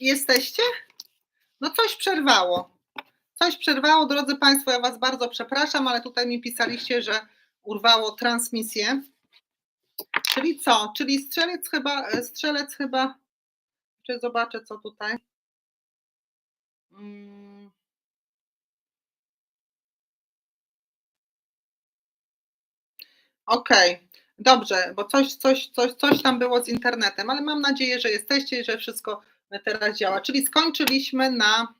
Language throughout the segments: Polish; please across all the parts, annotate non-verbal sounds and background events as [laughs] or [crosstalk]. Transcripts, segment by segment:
Jesteście? No coś przerwało. Coś przerwało, drodzy Państwo, ja Was bardzo przepraszam, ale tutaj mi pisaliście, że urwało transmisję. Czyli co? Czyli strzelec chyba, strzelec chyba, czy zobaczę co tutaj. Mm. Okej, dobrze, bo coś, coś, coś, coś tam było z internetem, ale mam nadzieję, że jesteście i że wszystko teraz działa. Czyli skończyliśmy na.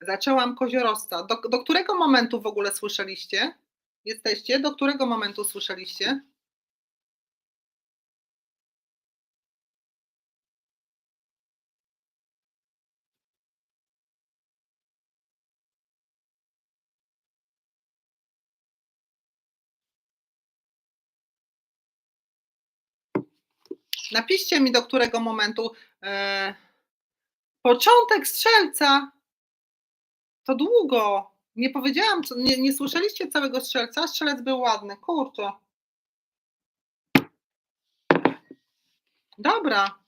Zaczęłam koziorosta. Do, do którego momentu w ogóle słyszeliście? Jesteście? Do którego momentu słyszeliście? Napiszcie mi, do którego momentu. E, początek strzelca. To długo. Nie powiedziałam, nie, nie słyszeliście całego strzelca? Strzelec był ładny. Kurczę. Dobra.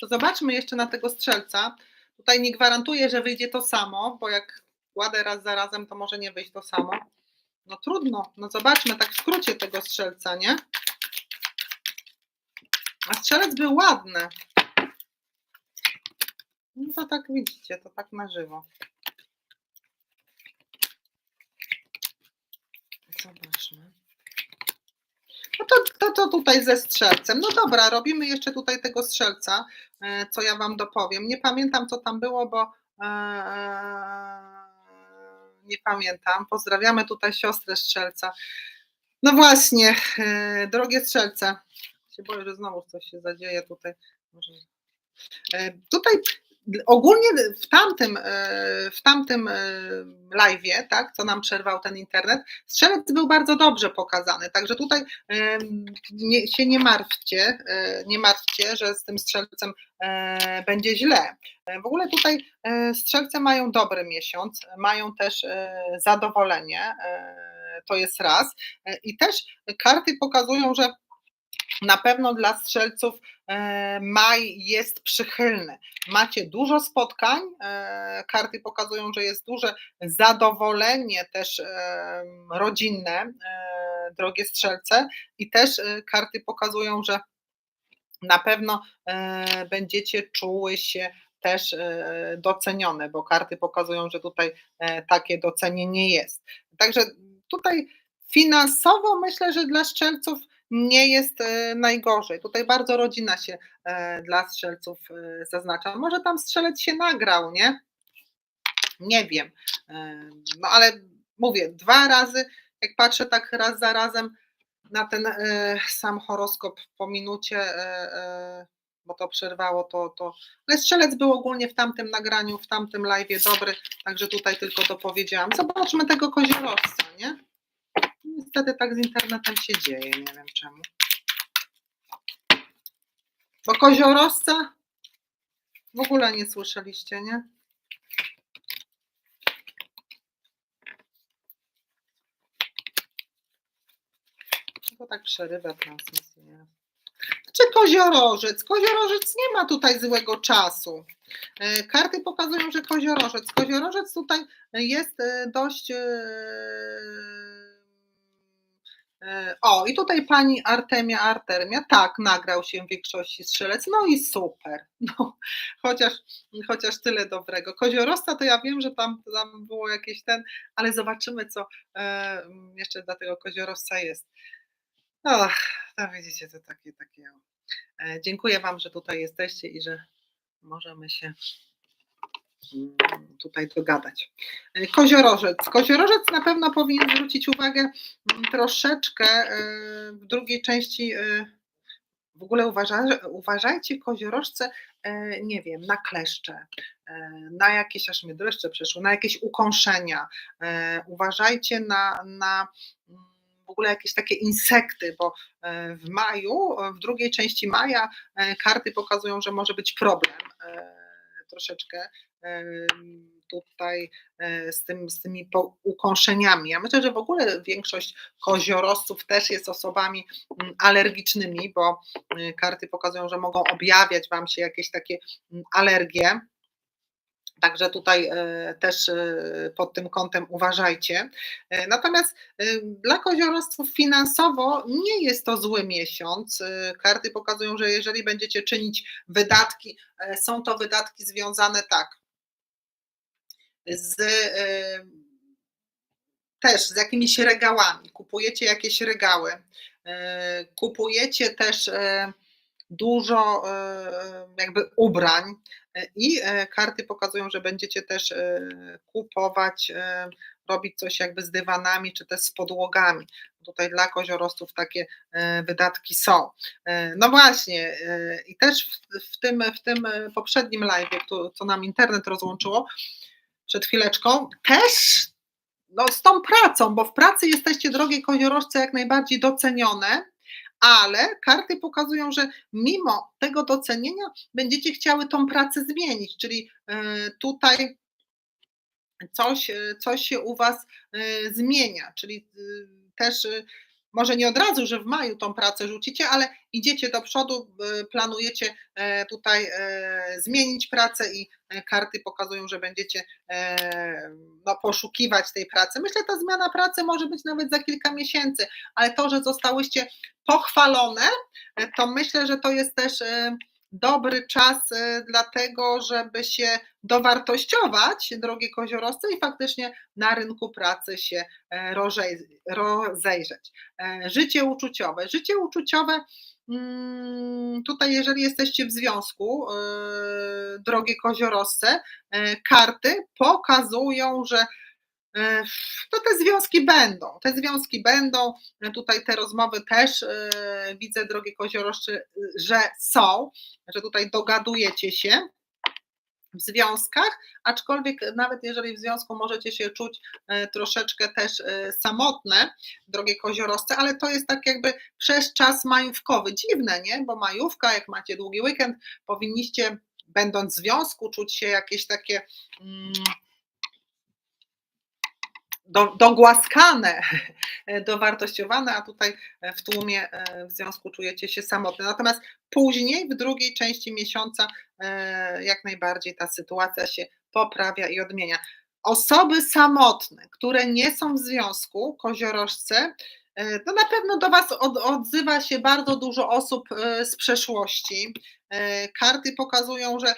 To zobaczmy jeszcze na tego strzelca. Tutaj nie gwarantuję, że wyjdzie to samo, bo jak kładę raz za razem, to może nie wyjść to samo. No trudno. No zobaczmy tak w skrócie tego strzelca, nie? A strzelec był ładny. No to tak widzicie, to tak na żywo. Zobaczmy. No to, to, to tutaj ze strzelcem. No dobra, robimy jeszcze tutaj tego strzelca, e, co ja Wam dopowiem. Nie pamiętam, co tam było, bo e, nie pamiętam. Pozdrawiamy tutaj siostrę strzelca. No właśnie, e, drogie strzelce. Się boję, że znowu coś się zadzieje tutaj. E, Tutaj ogólnie w tamtym, e, w tamtym live, tak, co nam przerwał ten internet, strzelec był bardzo dobrze pokazany, także tutaj e, nie, się nie martwcie, e, nie martwcie, że z tym strzelcem e, będzie źle. E, W ogóle tutaj e, strzelce mają dobry miesiąc, mają też e, zadowolenie, e, to jest raz E, i też karty pokazują, że na pewno dla strzelców e, maj jest przychylny. Macie dużo spotkań, e, karty pokazują, że jest duże zadowolenie też e, rodzinne, drogie strzelce, i też karty pokazują, że na pewno będziecie czuły się też docenione, bo karty pokazują, że tutaj takie docenienie jest. Także tutaj finansowo myślę, że dla strzelców nie jest e, najgorzej. Tutaj bardzo rodzina się e, dla strzelców e, zaznacza. Może tam strzelec się nagrał, nie? Nie wiem. No ale mówię, dwa razy, jak patrzę tak raz za razem na ten sam horoskop po minucie, bo to przerwało, to, to. Ale strzelec był ogólnie w tamtym nagraniu, w tamtym live dobry, także tutaj tylko dopowiedziałam. Zobaczmy tego koziorowca, nie? Niestety tak z internetem się dzieje, nie wiem czemu. Bo koziorowca w ogóle nie słyszeliście, nie? To tak przerywa transmisję. Czy koziorożec? Koziorożec nie ma tutaj złego czasu. E, Karty pokazują, że koziorożec. Koziorożec tutaj jest e, dość. E, O, i tutaj pani Artemia Artemia, tak, nagrał się w większości strzelec, no i super, [laughs] no, chociaż, chociaż tyle dobrego. Koziorosta to ja wiem, że tam, tam było jakieś ten, ale zobaczymy, co e, jeszcze dla tego koziorosta jest. Och, no widzicie, to takie, takie. E, Dziękuję Wam, że tutaj jesteście i że możemy się tutaj dogadać. E, Koziorożec. Koziorożec na pewno powinien zwrócić uwagę mm, troszeczkę e, w drugiej części. e, W ogóle uważa, uważajcie, koziorożce, nie wiem, na kleszcze, na jakieś, aż mnie dreszcze przeszło, na jakieś ukąszenia. Uważajcie na, na mm, w ogóle jakieś takie insekty, bo w maju, w drugiej części maja karty pokazują, że może być problem. Troszeczkę tutaj e, z, tym, z tymi ukąszeniami. Ja myślę, że w ogóle większość koziorosców też jest osobami mm, alergicznymi, bo y, karty pokazują, że mogą objawiać Wam się jakieś takie mm, alergie. Także tutaj e, też e, pod tym kątem uważajcie. E, Natomiast dla koziorostwów finansowo nie jest to zły miesiąc. Karty pokazują, że jeżeli będziecie czynić wydatki, są to wydatki związane tak z też z jakimiś regałami. Kupujecie jakieś regały, kupujecie też dużo e, jakby ubrań e, i e, karty pokazują, że będziecie też kupować, robić coś jakby z dywanami czy też z podłogami. Tutaj dla koziorostów takie wydatki są. No właśnie, i też w, tym, w tym poprzednim live, co nam internet rozłączyło przed chwileczką, też no, z tą pracą, bo w pracy jesteście, drogie koziorożce, jak najbardziej docenione, ale karty pokazują, że mimo tego docenienia będziecie chciały tą pracę zmienić, czyli e, tutaj coś, e, coś się u Was e, zmienia, czyli też może nie od razu, że w maju tą pracę rzucicie, ale idziecie do przodu, e, planujecie e, tutaj e, zmienić pracę i e, karty pokazują, że będziecie no, poszukiwać tej pracy. Myślę, ta zmiana pracy może być nawet za kilka miesięcy, ale to, że zostałyście pochwalone, to myślę, że to jest też dobry czas e, dlatego, żeby się dowartościować, drogie koziorosce, i faktycznie na rynku pracy się e, rozejrzeć. E, Życie uczuciowe. Życie uczuciowe. mm, Tutaj, jeżeli jesteście w związku, drogie koziorosce, karty pokazują, że to te związki będą. Te związki będą. E, Tutaj te rozmowy też e, widzę, drogie koziorożce, że są, że tutaj dogadujecie się w związkach, aczkolwiek nawet jeżeli w związku możecie się czuć e, troszeczkę też e, samotne, drogie koziorosce, ale to jest tak jakby przez czas majówkowy. Dziwne, nie? Bo majówka, jak macie długi weekend, powinniście, będąc w związku, czuć się jakieś takie mm, do, dogłaskane, [laughs] dowartościowane, a tutaj w tłumie e, w związku czujecie się samotne. Natomiast później, w drugiej części miesiąca, e, jak najbardziej ta sytuacja się poprawia i odmienia. Osoby samotne, które nie są w związku, koziorożce, e, to na pewno do Was od, odzywa się bardzo dużo osób e, z przeszłości. E, Karty pokazują, że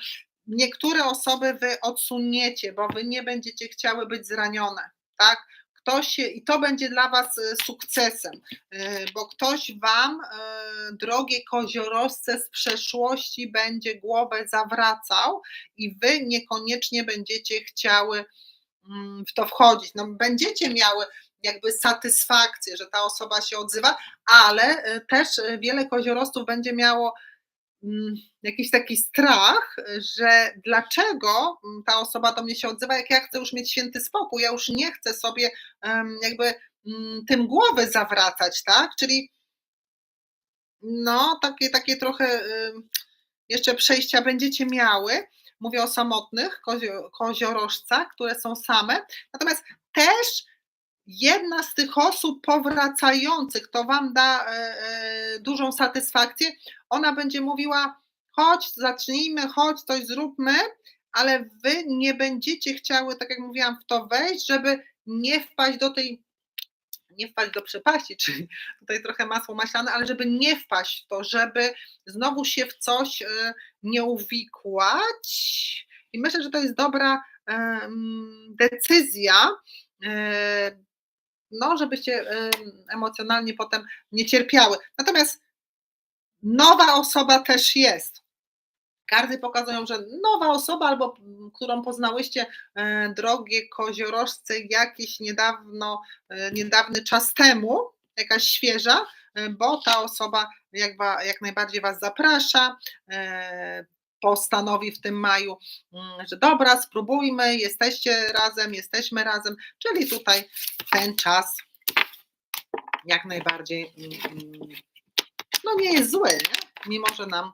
niektóre osoby Wy odsuniecie, bo Wy nie będziecie chciały być zranione tak? Ktoś i to będzie dla Was e, sukcesem, e, bo ktoś Wam, e, drogie koziorożce z przeszłości, będzie głowę zawracał i Wy niekoniecznie będziecie chciały mm, w to wchodzić. No, będziecie miały jakby satysfakcję, że ta osoba się odzywa, ale też wiele koziorostów będzie miało jakiś taki strach, że dlaczego mm, ta osoba do mnie się odzywa, jak ja chcę już mieć święty spokój, ja już nie chcę sobie jakby mm, tym głowy zawracać, tak? Czyli no, takie, takie trochę jeszcze przejścia będziecie miały. Mówię o samotnych kozio, koziorożcach, które są same. Natomiast też jedna z tych osób powracających, to Wam da e, e, dużą satysfakcję, ona będzie mówiła: chodź, zacznijmy, chodź, coś zróbmy, ale Wy nie będziecie chciały, tak jak mówiłam, w to wejść, żeby nie wpaść do tej, nie wpaść do przepaści, [laughs] czyli tutaj trochę masło maślane, ale żeby nie wpaść w to, żeby znowu się w coś e, nie uwikłać. I myślę, że to jest dobra decyzja, no, żebyście em, emocjonalnie potem nie cierpiały. Natomiast nowa osoba też jest. Karty pokazują, że nowa osoba, albo którą poznałyście, e, drogie koziorożce, jakiś niedawno, e, niedawny czas temu, jakaś świeża, e, bo ta osoba jak, jak najbardziej Was zaprasza, postanowi w tym maju, mm, że dobra, spróbujmy, jesteście razem, jesteśmy razem, czyli tutaj ten czas jak najbardziej mm, no nie jest zły, nie? mimo że nam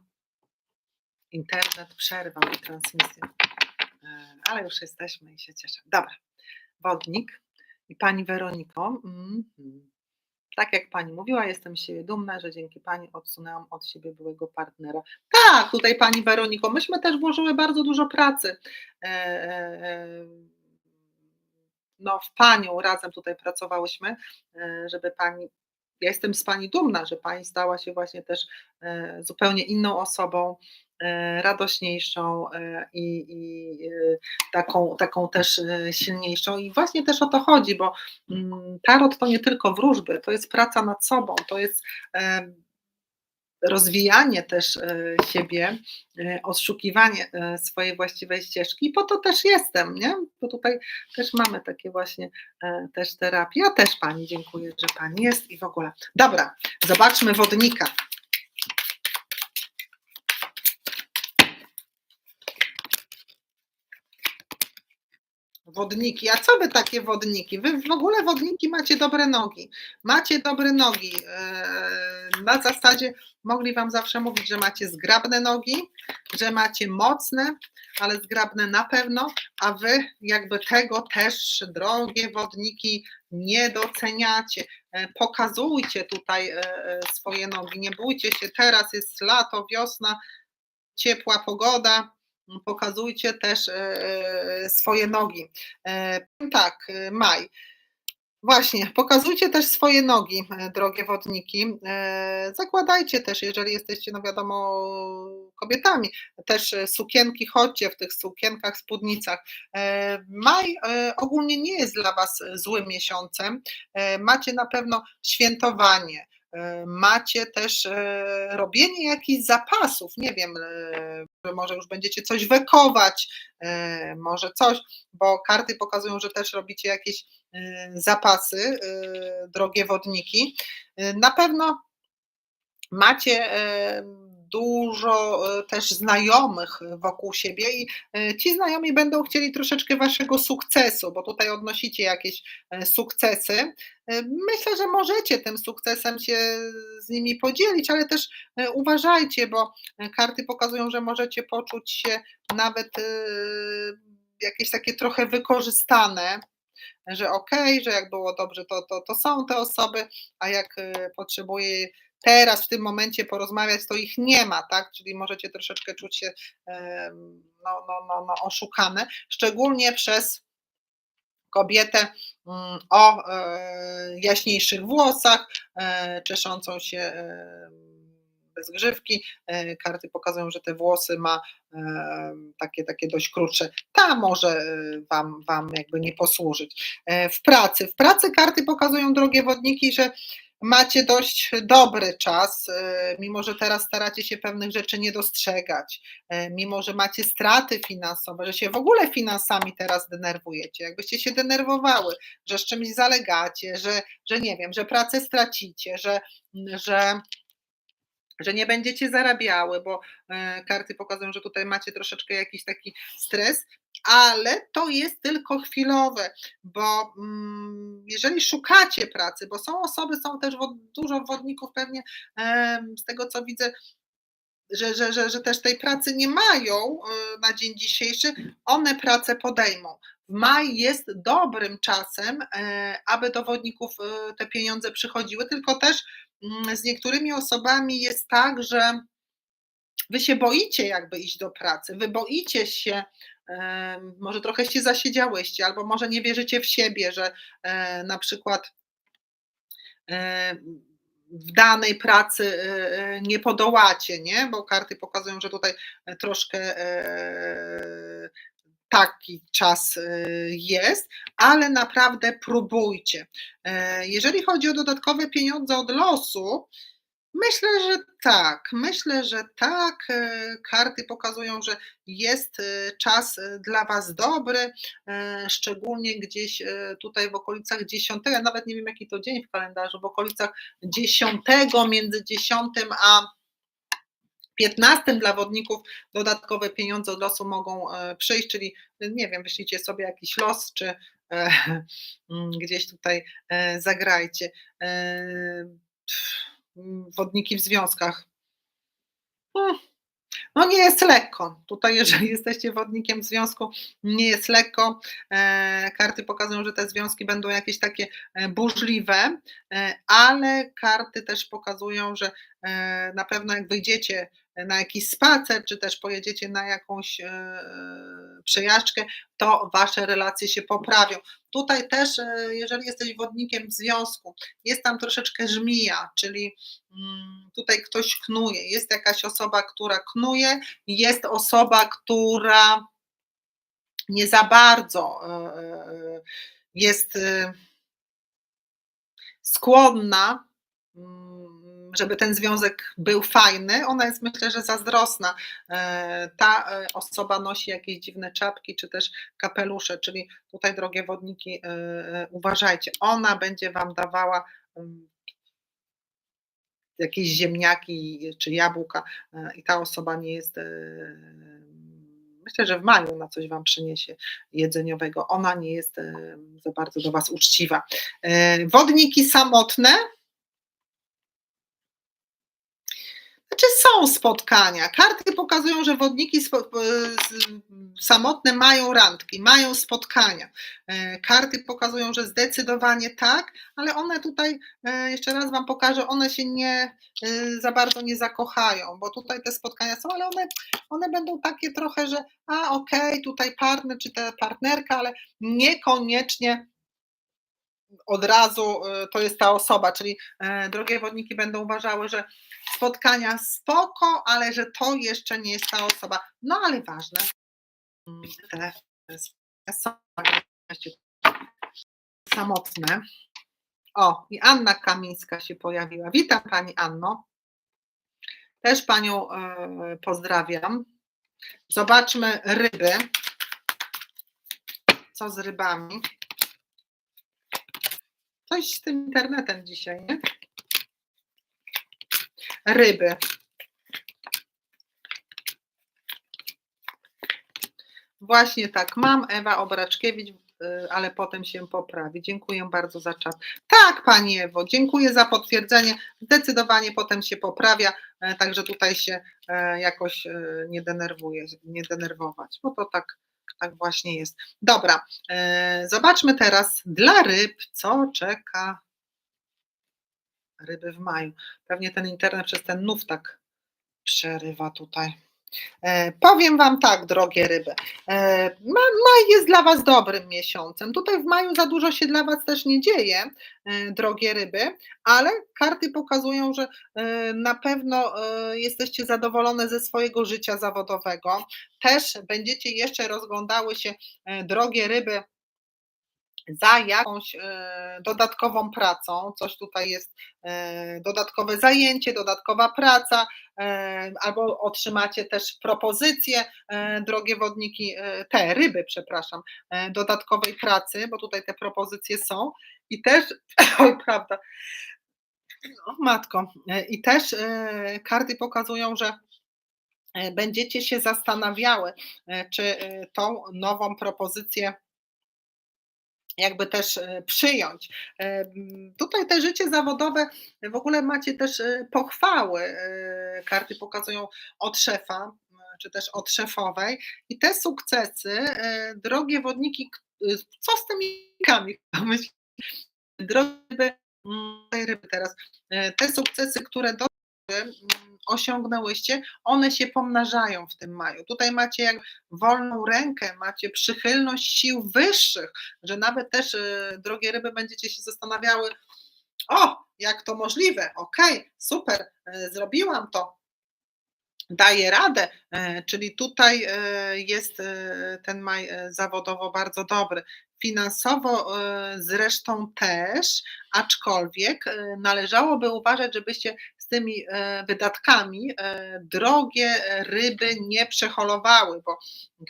internet przerwał transmisję. ale już jesteśmy i się cieszę. Dobra, wodnik i pani Weroniko. mhm. Tak jak pani mówiła, jestem siebie dumna, że dzięki pani odsunęłam od siebie byłego partnera. Tak, tutaj pani Weroniko, myśmy też włożyły bardzo dużo pracy. e, e, e, No, w panią razem tutaj pracowałyśmy, żeby pani. Ja jestem z pani dumna, że pani stała się właśnie też zupełnie inną osobą, radośniejszą e, i, i e, taką, taką też e, silniejszą. I właśnie też o to chodzi, bo mm, tarot to nie tylko wróżby, to jest praca nad sobą, to jest e, rozwijanie też e, siebie, e, odszukiwanie e, swojej właściwej ścieżki. Po to też jestem, nie? Bo tutaj też mamy takie właśnie e, też terapie. Ja też pani dziękuję, że pani jest i w ogóle. Dobra, zobaczmy wodnika. Wodniki, a co wy takie wodniki? Wy w ogóle wodniki macie dobre nogi. Macie dobre nogi. Eee, Na zasadzie mogli wam zawsze mówić, że macie zgrabne nogi, że macie mocne, ale zgrabne na pewno, a wy jakby tego też, drogie wodniki, nie doceniacie. E, Pokazujcie tutaj e, e, swoje nogi. Nie bójcie się, teraz jest lato, wiosna, ciepła pogoda pokazujcie też e, swoje nogi. E, Tak, e, Maj. Właśnie, pokazujcie też swoje nogi, e, drogie wodniki. E, Zakładajcie też, jeżeli jesteście, no wiadomo, kobietami, też e, sukienki, chodźcie w tych sukienkach, spódnicach. E, Maj e, ogólnie nie jest dla Was złym miesiącem. E, Macie na pewno świętowanie. E, Macie też e, robienie jakichś zapasów, nie wiem, e, że może już będziecie coś wekować, może coś, bo karty pokazują, że też robicie jakieś zapasy, drogie wodniki. Na pewno macie dużo e, też znajomych wokół siebie i e, ci znajomi będą chcieli troszeczkę waszego sukcesu, bo tutaj odnosicie jakieś e, sukcesy. Myślę, że możecie tym sukcesem się z nimi podzielić, ale też uważajcie, bo karty pokazują, że możecie poczuć się nawet jakieś takie trochę wykorzystane, że okej, że jak było dobrze, to, to, to są te osoby, a jak potrzebuje teraz, w tym momencie porozmawiać, to ich nie ma, tak? Czyli możecie troszeczkę czuć się no, no, no, no, oszukane, szczególnie przez kobietę mm, o e, jaśniejszych włosach, e, czeszącą się e, bez grzywki. Karty pokazują, że te włosy ma takie, takie dość krótsze. Ta może wam, wam jakby nie posłużyć. W pracy. W pracy karty pokazują, drogie wodniki, że macie dość dobry czas, e, mimo że teraz staracie się pewnych rzeczy nie dostrzegać, e, mimo że macie straty finansowe, że się w ogóle finansami teraz denerwujecie, jakbyście się denerwowały, że z czymś zalegacie, że, że nie wiem, że pracę stracicie, że, że że nie będziecie zarabiały, bo e, karty pokazują, że tutaj macie troszeczkę jakiś taki stres, ale to jest tylko chwilowe, bo mm, jeżeli szukacie pracy, bo są osoby, są też dużo wodników pewnie z tego co widzę, że, że, że, że też tej pracy nie mają e, na dzień dzisiejszy, one pracę podejmą. Maj jest dobrym czasem, e, aby do wodników e, te pieniądze przychodziły, tylko też mm, z niektórymi osobami jest tak, że wy się boicie jakby iść do pracy, wy boicie się, em, może trochę się zasiedziałyście, albo może nie wierzycie w siebie, że e, na przykład e, w danej pracy e, e, nie podołacie, nie? Bo karty pokazują, że tutaj e, troszkę taki czas jest, ale naprawdę próbujcie. Jeżeli chodzi o dodatkowe pieniądze od losu, myślę, że tak. Myślę, że tak. E, Karty pokazują, że jest e, czas e, dla Was dobry, szczególnie gdzieś tutaj w okolicach 10, ja nawet nie wiem jaki to dzień w kalendarzu, w okolicach 10, między 10 a 15 dla wodników dodatkowe pieniądze od losu mogą przyjść, czyli nie wiem, wyślijcie sobie jakiś los, czy [laughs] gdzieś tutaj zagrajcie. Wodniki w związkach. Hmm, No nie jest lekko. Tutaj, jeżeli jesteście wodnikiem związku, nie jest lekko. E, karty pokazują, że te związki będą jakieś takie e, burzliwe, e, ale karty też pokazują, że na pewno jak wyjdziecie na jakiś spacer, czy też pojedziecie na jakąś przejażdżkę, to wasze relacje się poprawią. Tutaj też, jeżeli jesteś wodnikiem w związku, jest tam troszeczkę żmija, czyli mm, tutaj ktoś knuje, jest jakaś osoba, która knuje, jest osoba, która nie za bardzo jest skłonna mm, żeby ten związek był fajny, ona jest myślę, że zazdrosna. E, ta e, osoba nosi jakieś dziwne czapki czy też kapelusze, czyli tutaj drogie wodniki, e, uważajcie, ona będzie Wam dawała mm, jakieś ziemniaki czy jabłka i ta osoba nie jest myślę, że w maju na coś Wam przyniesie jedzeniowego. Ona nie jest za bardzo do Was uczciwa. Wodniki samotne, są spotkania. Karty pokazują, że wodniki samotne mają randki, mają spotkania. E, karty pokazują, że zdecydowanie tak, ale one tutaj, e, jeszcze raz Wam pokażę, one się nie e, za bardzo nie zakochają, bo tutaj te spotkania są, ale one, one będą takie trochę, że a okej, okay, tutaj partner czy ta partnerka, ale niekoniecznie od razu to jest ta osoba, czyli drogie wodniki będą uważały, że spotkania spoko, ale że to jeszcze nie jest ta osoba. No ale ważne. Te samotne. O, i Anna Kamińska się pojawiła. Witam Pani Anno. Też Panią e, pozdrawiam. Zobaczmy ryby. Co z rybami? Coś z tym internetem dzisiaj, nie? Ryby. Właśnie tak, mam Ewa Obraczkiewicz, y, ale potem się poprawi. Dziękuję bardzo za czat. Tak, Pani Ewo, dziękuję za potwierdzenie. Zdecydowanie potem się poprawia, e, także tutaj się e, jakoś e, nie denerwuję, nie denerwować, bo to tak, tak właśnie jest. Dobra, zobaczmy teraz dla ryb, co czeka ryby w maju. Pewnie ten internet przez ten nów tak przerywa tutaj. E, powiem Wam tak, drogie ryby. E, maj jest dla Was dobrym miesiącem. Tutaj w maju za dużo się dla Was też nie dzieje, e, drogie ryby, ale karty pokazują, że e, na pewno e, jesteście zadowolone ze swojego życia zawodowego. Też będziecie jeszcze rozglądały się, e, drogie ryby, za jakąś e, dodatkową pracą, coś tutaj jest e, dodatkowe zajęcie, dodatkowa praca, e, albo otrzymacie też propozycje, drogie wodniki, te ryby, przepraszam, dodatkowej pracy, bo tutaj te propozycje są. I też, [laughs] oj, prawda, no, matko, i też karty pokazują, że będziecie się zastanawiały, czy tą nową propozycję jakby też e, przyjąć. E, tutaj te życie zawodowe, w ogóle macie też e, pochwały, karty pokazują od szefa, czy też od szefowej i te sukcesy, drogie wodniki, co z tymi kami? [laughs] Drogie ryby teraz, te sukcesy, które do osiągnęłyście, one się pomnażają w tym maju. Tutaj macie jak wolną rękę, macie przychylność sił wyższych, że nawet też, y, drogie ryby, będziecie się zastanawiały, o, jak to możliwe, okej, okay, super, y, zrobiłam to, daje radę, y, czyli tutaj jest ten maj zawodowo bardzo dobry. Finansowo zresztą też, aczkolwiek należałoby uważać, żebyście z tymi e, wydatkami e, drogie ryby nie przeholowały, bo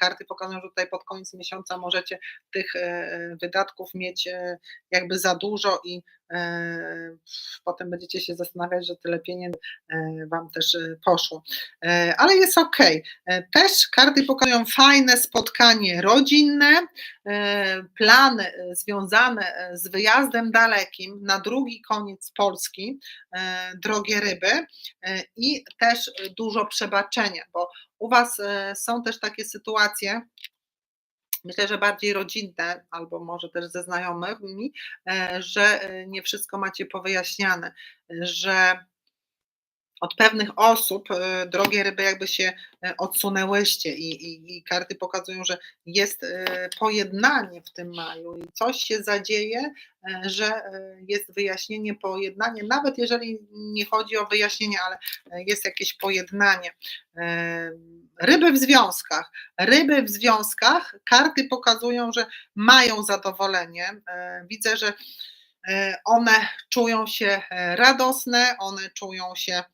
karty pokazują, że tutaj pod koniec miesiąca możecie tych e, wydatków mieć jakby za dużo i e, potem będziecie się zastanawiać, że tyle pieniędzy e, Wam też e, poszło. E, ale jest ok. Też karty pokazują fajne spotkanie rodzinne, e, plany e, związane e, z wyjazdem dalekim na drugi koniec Polski, e, drogie ryby e, i też dużo przebaczenia, bo u Was e, są też takie sytuacje, myślę, że bardziej rodzinne, albo może też ze znajomymi, e, że e, nie wszystko macie powyjaśniane, że od pewnych osób, e, drogie ryby, jakby się e, odsunęłyście i, i, i karty pokazują, że jest e, pojednanie w tym maju i coś się zadzieje, że jest wyjaśnienie, pojednanie, nawet jeżeli nie chodzi o wyjaśnienie, ale jest jakieś pojednanie. Ryby w związkach. Ryby w związkach, karty pokazują, że mają zadowolenie. Widzę, że one czują się radosne, one czują się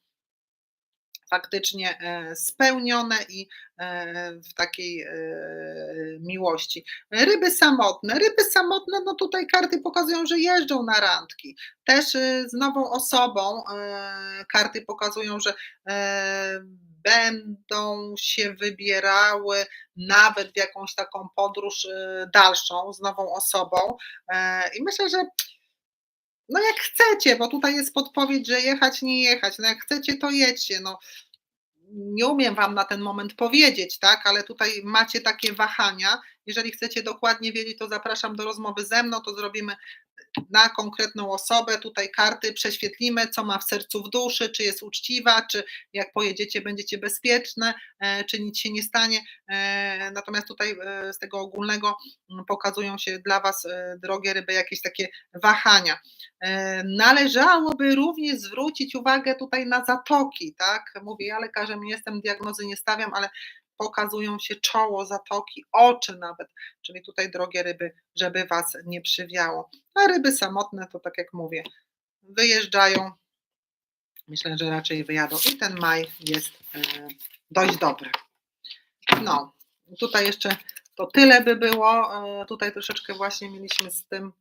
faktycznie e, spełnione i e, w takiej e, miłości. Ryby samotne. Ryby samotne, no tutaj karty pokazują, że jeżdżą na randki. Też z nową osobą karty pokazują, że będą się wybierały nawet w jakąś taką podróż dalszą z nową osobą. I myślę, że no jak chcecie, bo tutaj jest podpowiedź, że jechać, nie jechać. No jak chcecie, to jedźcie. No, nie umiem Wam na ten moment powiedzieć, tak, ale tutaj macie takie wahania. Jeżeli chcecie dokładnie wiedzieć, to zapraszam do rozmowy ze mną, to zrobimy na konkretną osobę. Tutaj karty prześwietlimy, co ma w sercu, w duszy, czy jest uczciwa, czy jak pojedziecie, będziecie bezpieczne, e, czy nic się nie stanie. E, Natomiast tutaj e, z tego ogólnego pokazują się dla Was, e, drogie ryby, jakieś takie wahania. E, Należałoby również zwrócić uwagę tutaj na zatoki, tak? Mówię, ja lekarzem nie jestem, diagnozy nie stawiam, ale pokazują się czoło zatoki, oczy nawet, czyli tutaj drogie ryby, żeby Was nie przywiało. A ryby samotne to tak jak mówię, wyjeżdżają, myślę, że raczej wyjadą i ten maj jest e, dość dobry. No, tutaj jeszcze to tyle by było, e, tutaj troszeczkę właśnie mieliśmy z tym,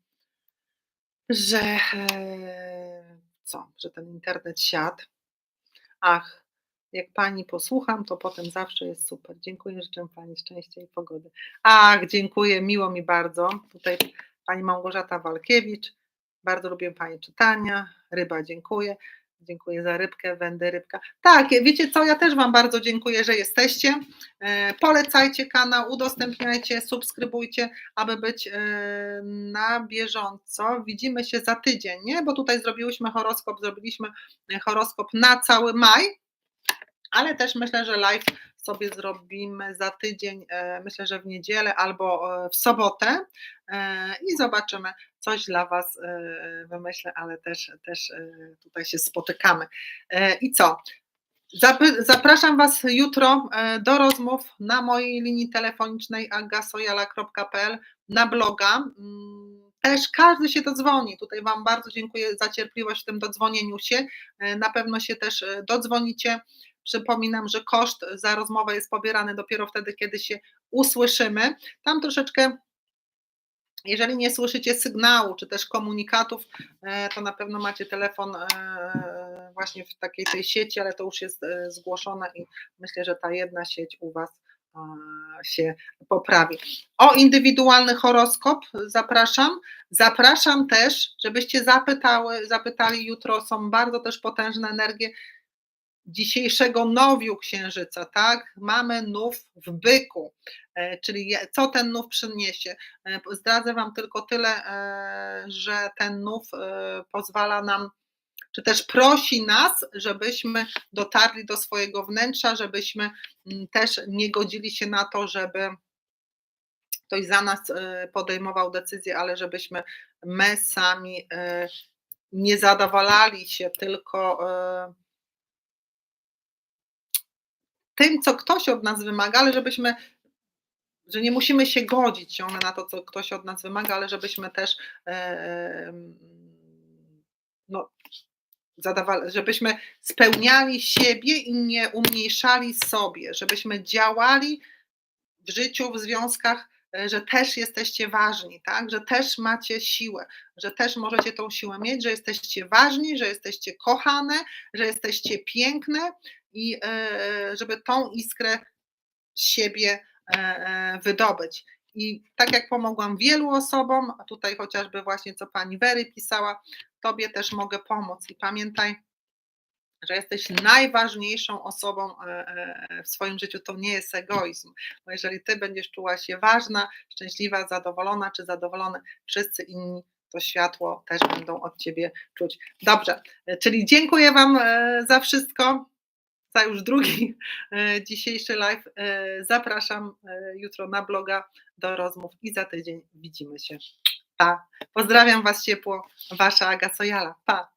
że e, co, że ten internet siadł. Ach, jak pani posłucham, to potem zawsze jest super. Dziękuję, życzę pani szczęścia i pogody. Ach, dziękuję, miło mi bardzo. Tutaj pani Małgorzata Walkiewicz. Bardzo lubię pani czytania. Ryba, dziękuję. Dziękuję za rybkę, wędę rybka. Tak, wiecie co, ja też Wam bardzo dziękuję, że jesteście. E, Polecajcie kanał, udostępniajcie, subskrybujcie, aby być e, na bieżąco. Widzimy się za tydzień, nie? Bo tutaj zrobiłyśmy horoskop, zrobiliśmy e, horoskop na cały maj, ale też myślę, że live sobie zrobimy za tydzień, e, myślę, że w niedzielę albo e, w sobotę e, i zobaczymy, coś dla Was wymyślę, ale też, też tutaj się spotykamy. I co? Zapraszam Was jutro do rozmów na mojej linii telefonicznej agasojala.pl na bloga. Mm, Też każdy się dodzwoni. Tutaj Wam bardzo dziękuję za cierpliwość w tym dodzwonieniu się. Na pewno się też dodzwonicie. Przypominam, że koszt za rozmowę jest pobierany dopiero wtedy, kiedy się usłyszymy. Tam troszeczkę jeżeli nie słyszycie sygnału czy też komunikatów, e, to na pewno macie telefon e, właśnie w takiej tej sieci, ale to już jest e, zgłoszone i myślę, że ta jedna sieć u Was się poprawi. O indywidualny horoskop zapraszam. Zapraszam też, żebyście zapytały, zapytali jutro, są bardzo też potężne energie dzisiejszego nowiu księżyca, tak? Mamy nów w byku, e, czyli co ten nów przyniesie. E, Zdradzę Wam tylko tyle, e, że ten nów pozwala nam, czy też prosi nas, żebyśmy dotarli do swojego wnętrza, żebyśmy mm, też nie godzili się na to, żeby ktoś za nas podejmował decyzje, ale żebyśmy my sami nie zadowalali się tylko tym, co ktoś od nas wymaga, ale żebyśmy, że nie musimy się godzić ciągle na to, co ktoś od nas wymaga, ale żebyśmy też no, zadawali, żebyśmy spełniali siebie i nie umniejszali sobie, żebyśmy działali w życiu, w związkach e, że też jesteście ważni, tak? że też macie siłę, że też możecie tą siłę mieć, że jesteście ważni, że jesteście kochane, że jesteście piękne i e, żeby tą iskrę siebie e, wydobyć. I tak jak pomogłam wielu osobom, a tutaj chociażby właśnie co pani Wery pisała, tobie też mogę pomóc. I pamiętaj, że jesteś najważniejszą osobą e, e, w swoim życiu, to nie jest egoizm. Bo jeżeli ty będziesz czuła się ważna, szczęśliwa, zadowolona czy zadowolony, wszyscy inni to światło też będą od ciebie czuć. Dobrze, e, czyli dziękuję Wam za wszystko. Za już drugi dzisiejszy live. Zapraszam jutro na bloga do rozmów i za tydzień widzimy się. Pa. Pozdrawiam Was ciepło. Wasza Aga Sojala. Pa.